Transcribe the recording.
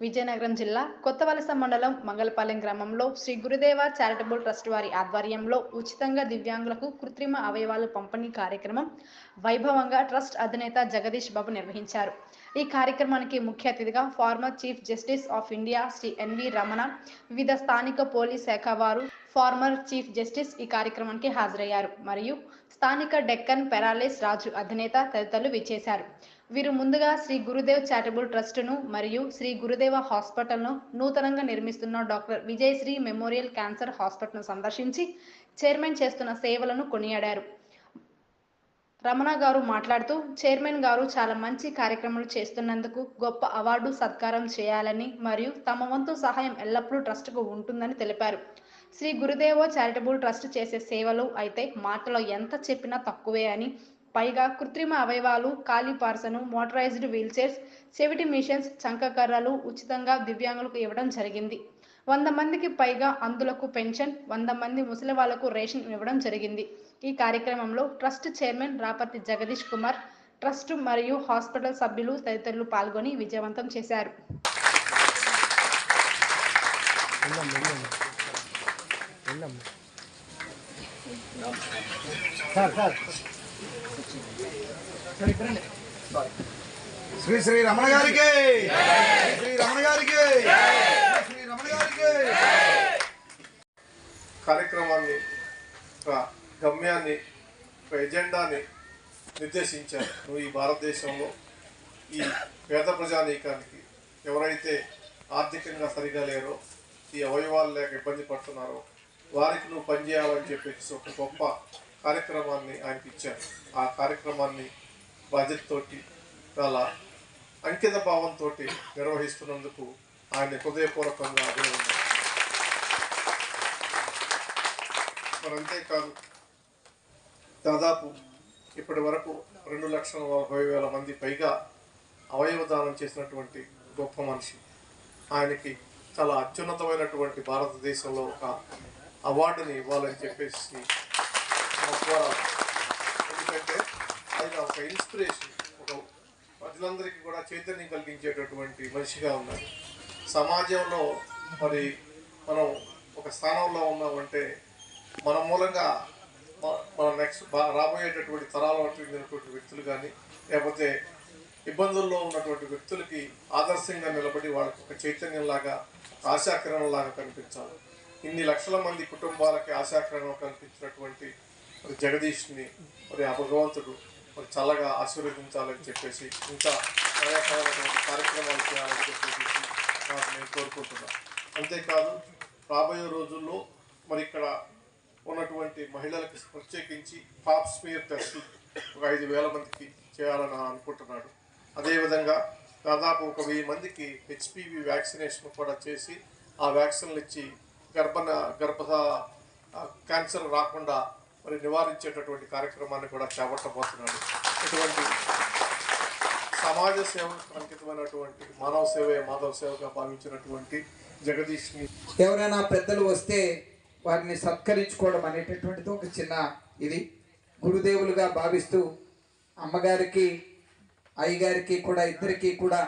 విజయనగరం జిల్లా కొత్తవలస మండలం మంగళపాలెం గ్రామంలో శ్రీ గురుదేవ చారిటబుల్ ట్రస్ట్ వారి ఆధ్వర్యంలో ఉచితంగా దివ్యాంగులకు కృత్రిమ అవయవాలు పంపిణీ కార్యక్రమం వైభవంగా ట్రస్ట్ అధినేత జగదీష్ బాబు నిర్వహించారు. ఈ కార్యక్రమానికి ముఖ్య అతిథిగా former chief justice of India Shri NV Ramana వివిధ స్థానిక పోలీస్ శాఖ వారు ఫార్మర్ చీఫ్ జస్టిస్ ఈ కార్యక్రమానికి హాజరయ్యారు. మరియు స్థానిక డెక్కన్ పెరాలిస్ రాజు అధినేత తదితరులు విచ్చేశారు. వీరు ముందుగా శ్రీ గురుదేవ్ చారిటబుల్ ట్రస్ట్ను మరియు శ్రీ గురుదేవ హాస్పిటల్ను నూతనంగా నిర్మిస్తున్న డాక్టర్ విజయశ్రీ మెమోరియల్ క్యాన్సర్ హాస్పిటల్ను సందర్శించి చైర్మన్ చేస్తున్న సేవలను కొనియాడారు. రమణ గారు మాట్లాడుతూ చైర్మన్ గారు చాలా మంచి కార్యక్రమాలు చేస్తున్నందుకు గొప్ప అవార్డు సత్కారం చేయాలని మరియు తమ వంతు సహాయం ఎల్లప్పుడూ ట్రస్ట్కు ఉంటుందని తెలిపారు. శ్రీ గురుదేవ చారిటబుల్ ట్రస్ట్ చేసే సేవలు అయితే మాటలో ఎంత చెప్పినా తక్కువే అని పైగా కృత్రిమ అవయవాలు కాలిపార్సను మోటరైజ్డ్ వీల్చైర్స్ చెవిటి మిషన్స్ చంకకర్రలు ఉచితంగా దివ్యాంగులకు ఇవ్వడం జరిగింది. వంద మందికి పైగా అందులకు పెన్షన్ వంద మంది ముసలి వాళ్ళకు రేషన్ ఇవ్వడం జరిగింది. ఈ కార్యక్రమంలో trust chairman Raparthi Jagadish Kumar trust మరియు హాస్పిటల్ సభ్యులు తదితరులు పాల్గొని విజయవంతం చేశారు. శ్రీ శ్రీ రమణ గారికి. శ్రీ రమణ గారికి. శ్రీ రమణ గారికి. కార్యక్రమాన్ని ఒక గమ్యాన్ని ఒక ఎజెండాని నిర్దేశించారు. నువ్వు ఈ భారతదేశంలో ఈ పేద ప్రజానీకానికి ఎవరైతే ఆర్థికంగా సరిగా లేరో ఈ అవయవాలు లేక ఇబ్బంది పడుతున్నారో వారికి నువ్వు పనిచేయాలని చెప్పేసి ఒక గొప్ప కార్యక్రమాన్ని ఆయనకి ఇచ్చారు ఆ కార్యక్రమాన్ని బాధ్యతతోటి చాలా అంకిత భావంతో నిర్వహిస్తున్నందుకు ఆయన హృదయపూర్వకంగా అభినందన మరి అంతేకాదు దాదాపు ఇప్పటి వరకు రెండు లక్షల నలభై వేల మంది పైగా అవయవ దానం చేసినటువంటి గొప్ప మనిషి. ఆయనకి చాలా అత్యున్నతమైనటువంటి భారతదేశంలో ఒక అవార్డుని ఇవ్వాలని చెప్పేసి ఒక ఇన్స్పిరేషన్ ఒక ప్రజలందరికీ కూడా చైతన్యం కలిగించేటటువంటి మనిషిగా ఉన్నారు. సమాజంలో మరి మనం ఒక స్థానంలో ఉన్నామంటే మన మూలంగా మన నెక్స్ట్ రాబోయేటటువంటి తరాలు అటువంటి వ్యక్తులు కానీ లేకపోతే ఇబ్బందుల్లో ఉన్నటువంటి వ్యక్తులకి ఆదర్శంగా నిలబడి వాళ్ళకి ఒక చైతన్యంలాగా ఆశాకిరణంలాగా కనిపించాలి. ఇన్ని లక్షల మంది కుటుంబాలకి ఆశాకిరణం కనిపించినటువంటి మరి జగదీష్ని మరి ఆ భగవంతుడు చల్లగా ఆశీర్వదించాలని చెప్పేసి ఇంకా అనేకమైనటువంటి కార్యక్రమాలు చేయాలని చెప్పేసి నాకు నేను కోరుకుంటున్నాను అంతేకాదు రాబోయే రోజుల్లో మరి ఇక్కడ ఉన్నటువంటి మహిళలకు ప్రత్యేకించి పాప్ స్మియర్ టెస్ట్ ఒక ఐదు వేల మందికి చేయాలని అనుకుంటున్నాడు. అదేవిధంగా దాదాపు ఒక వెయ్యి మందికి హెచ్పివి వ్యాక్సినేషన్ కూడా చేసి ఆ వ్యాక్సిన్లు ఇచ్చి గర్భ గర్భ క్యాన్సర్ రాకుండా మరి నివారించేటటువంటి కార్యక్రమాన్ని కూడా చేపట్టబోతున్నాడు. ఇటువంటి సమాజ సేవకు అంకితమైనటువంటి మానవ సేవే మాధవ సేవగా భావించినటువంటి జగదీష్ని ఎవరైనా పెద్దలు వస్తే వారిని సత్కరించుకోవడం అనేటటువంటిది ఒక చిన్న ఇది. గురుదేవులుగా భావిస్తూ అమ్మగారికి అయ్యగారికి కూడా ఇద్దరికీ కూడా